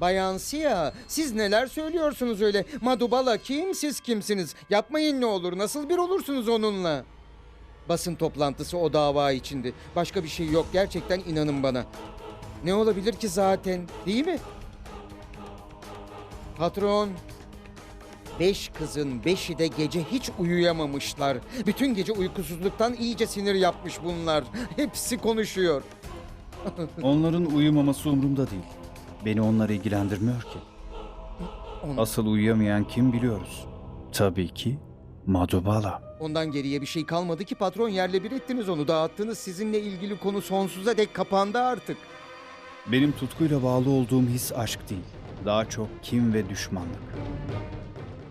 Bayan Sia, siz neler söylüyorsunuz öyle? Madubala kim, siz kimsiniz? Yapmayın ne olur, nasıl bir olursunuz onunla? Basın toplantısı o dava içindi. Başka bir şey yok, gerçekten inanın bana. Ne olabilir ki zaten, değil mi? Patron, beş kızın beşi de gece hiç uyuyamamışlar. Bütün gece uykusuzluktan iyice sinir yapmış bunlar. Hepsi konuşuyor. Onların uyumaması umurumda değil. Beni onlar ilgilendirmiyor ki. Asıl uyuyamayan kim biliyoruz. Tabii ki Madubala. Ondan geriye bir şey kalmadı ki patron yerle bir ettiniz onu dağıttınız. Sizinle ilgili konu sonsuza dek kapandı artık. Benim tutkuyla bağlı olduğum his aşk değil. Daha çok kim ve düşmanlık.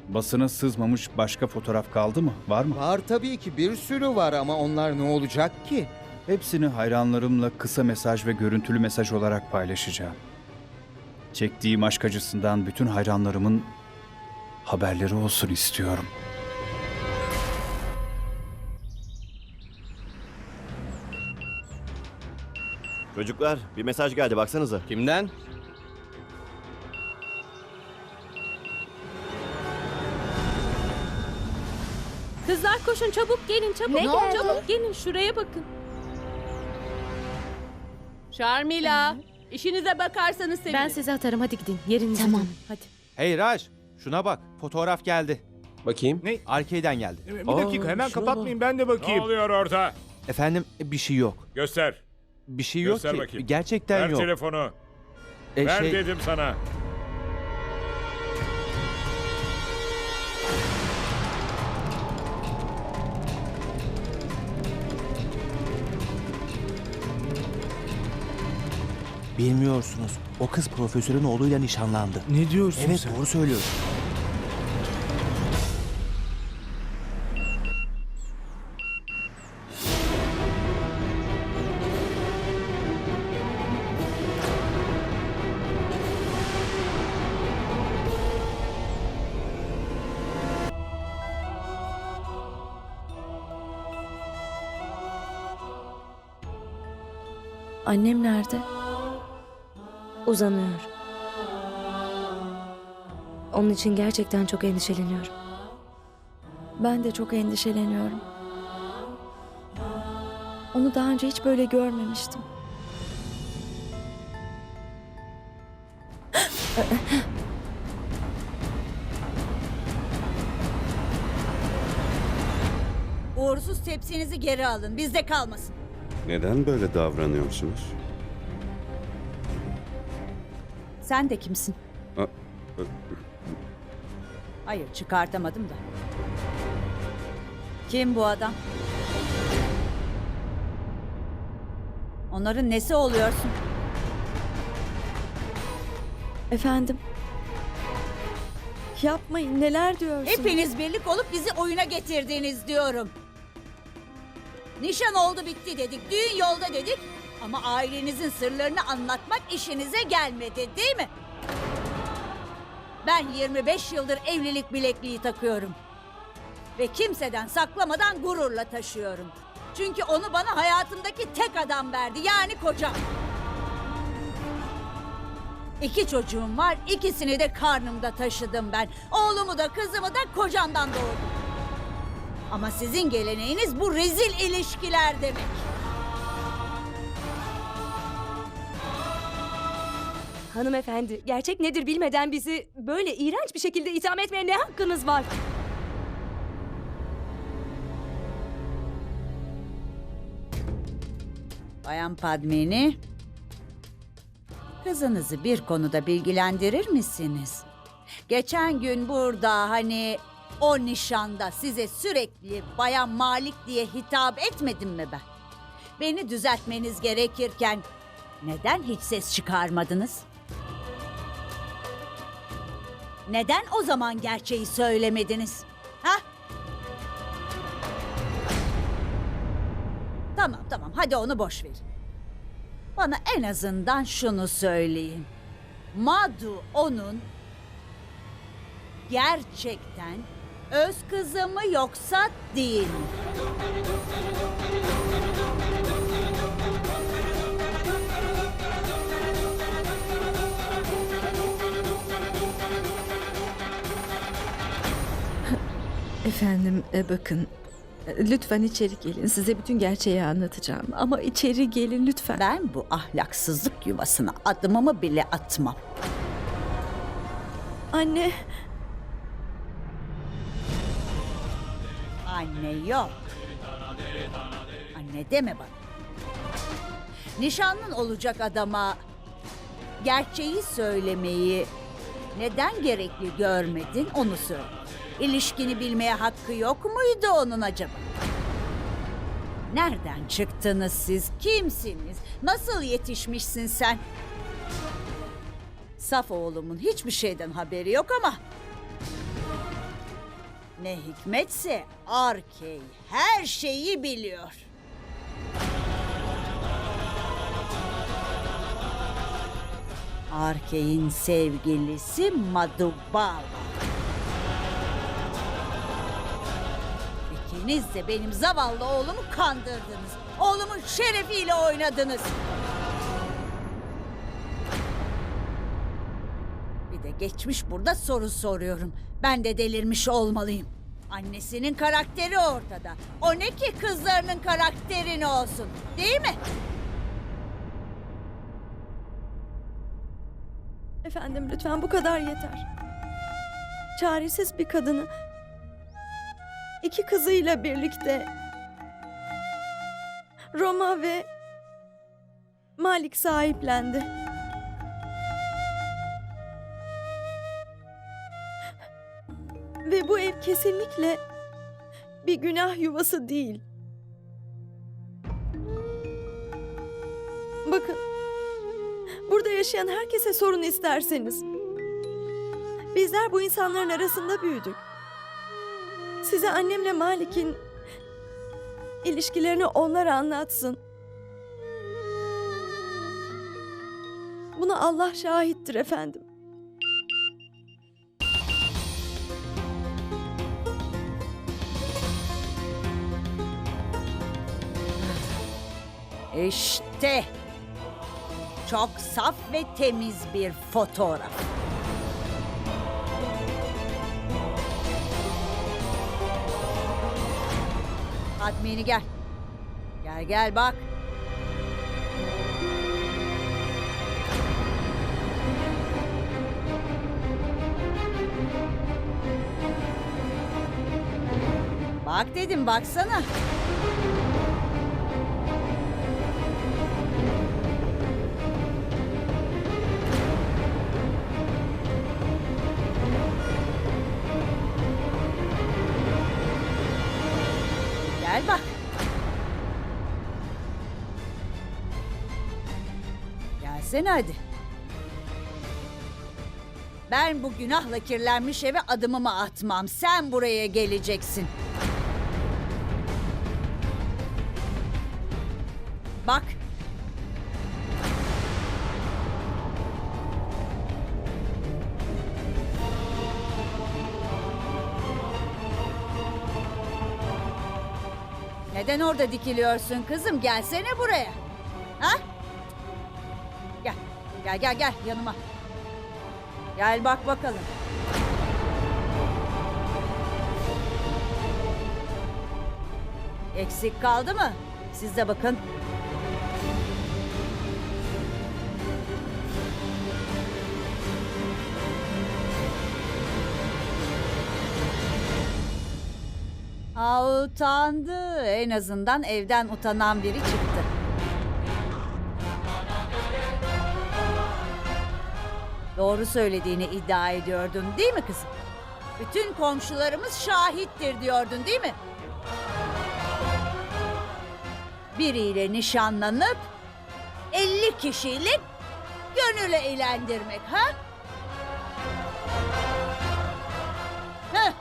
Basına sızmamış başka fotoğraf kaldı mı? Var mı? Var tabii ki bir sürü var ama onlar ne olacak ki? Hepsini hayranlarımla kısa mesaj ve görüntülü mesaj olarak paylaşacağım. Çektiğim aşk acısından bütün hayranlarımın haberleri olsun istiyorum. Çocuklar bir mesaj geldi baksanıza. Kimden? Kızlar koşun çabuk gelin çabuk. Ne geldi? Çabuk gelin şuraya bakın. Şarmila işinize bakarsanız sevinirim. Ben size atarım hadi gidin yerinize. Tamam. dönün, Hadi. Hey Raj, şuna bak. Fotoğraf geldi. Bakayım. Ne? Arcade'den geldi. Bir dakika hemen şuna kapatmayın ben de bakayım. Ne oluyor orada? Efendim bir şey yok. Göster. Bir şey yok Göster ki. bakayım. Gerçekten Ver yok. telefonu. E, Ver şey, dedim sana. Bilmiyorsunuz. O kız profesörün oğluyla nişanlandı. Ne diyorsun Evet sen? doğru söylüyorsun. Annem nerede? Uzanıyor. Onun için gerçekten çok endişeleniyorum. Ben de çok endişeleniyorum. Onu daha önce hiç böyle görmemiştim. Uğursuz tepsinizi geri alın. Bizde kalmasın. Neden böyle davranıyorsunuz? Sen de kimsin? A- Hayır çıkartamadım da. Kim bu adam? Onların nesi oluyorsun? Efendim? Yapmayın neler diyorsunuz? Hepiniz birlik olup bizi oyuna getirdiniz diyorum. Nişan oldu bitti dedik, düğün yolda dedik. Ama ailenizin sırlarını anlatmak işinize gelmedi değil mi? Ben 25 yıldır evlilik bilekliği takıyorum. Ve kimseden saklamadan gururla taşıyorum. Çünkü onu bana hayatımdaki tek adam verdi yani kocam. İki çocuğum var, ikisini de karnımda taşıdım ben. Oğlumu da kızımı da kocamdan doğurdum. Ama sizin geleneğiniz bu rezil ilişkiler demek. Hanımefendi gerçek nedir bilmeden bizi böyle iğrenç bir şekilde itham etmeye ne hakkınız var? Bayan Padmini, kızınızı bir konuda bilgilendirir misiniz? Geçen gün burada hani o nişanda size sürekli Bayan Malik diye hitap etmedim mi ben? Beni düzeltmeniz gerekirken neden hiç ses çıkarmadınız? Neden o zaman gerçeği söylemediniz? Ha? Tamam tamam hadi onu boş verin. Bana en azından şunu söyleyin. Madu onun gerçekten öz kızı mı yoksa değil mi? Efendim e, bakın. E, Lütfen içeri gelin. Size bütün gerçeği anlatacağım. Ama içeri gelin lütfen. Ben bu ahlaksızlık yuvasına adımımı bile atmam. Anne. Anne yok. Anne deme bana. Nişanlın olacak adama gerçeği söylemeyi neden gerekli görmedin onu söyle. İlişkini bilmeye hakkı yok muydu onun acaba? Nereden çıktınız siz? Kimsiniz? Nasıl yetişmişsin sen? Saf oğlumun hiçbir şeyden haberi yok ama ne hikmetse Arkey her şeyi biliyor. Arkey'in sevgilisi Madubala. İkiniz de benim zavallı oğlumu kandırdınız. Oğlumun şerefiyle oynadınız. Bir de geçmiş burada soru soruyorum. Ben de delirmiş olmalıyım. Annesinin karakteri ortada. O ne ki kızlarının karakterini olsun. Değil mi? Efendim lütfen bu kadar yeter. Çaresiz bir kadını iki kızıyla birlikte Roma ve Malik sahiplendi. Ve bu ev kesinlikle bir günah yuvası değil. Bakın Burada yaşayan herkese sorun isterseniz. Bizler bu insanların arasında büyüdük. Size annemle Malik'in ilişkilerini onlar anlatsın. Buna Allah şahittir efendim. İşte. Çok saf ve temiz bir fotoğraf. Admini gel. Gel gel bak. Bak dedim baksana. Gelsene hadi. Ben bu günahla kirlenmiş eve adımımı atmam. Sen buraya geleceksin. Bak. Neden orada dikiliyorsun kızım? Gelsene buraya. Ha? Gel. Gel gel yanıma. Gel bak bakalım. Eksik kaldı mı? Siz de bakın. Aa, utandı. En azından evden utanan biri çıktı. Doğru söylediğini iddia ediyordun değil mi kızım? Bütün komşularımız şahittir diyordun değil mi? Biriyle nişanlanıp 50 kişiyle gönül eğlendirmek ha? Heh.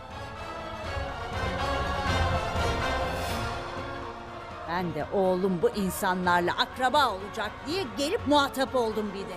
Ben de oğlum bu insanlarla akraba olacak diye gelip muhatap oldum bir de.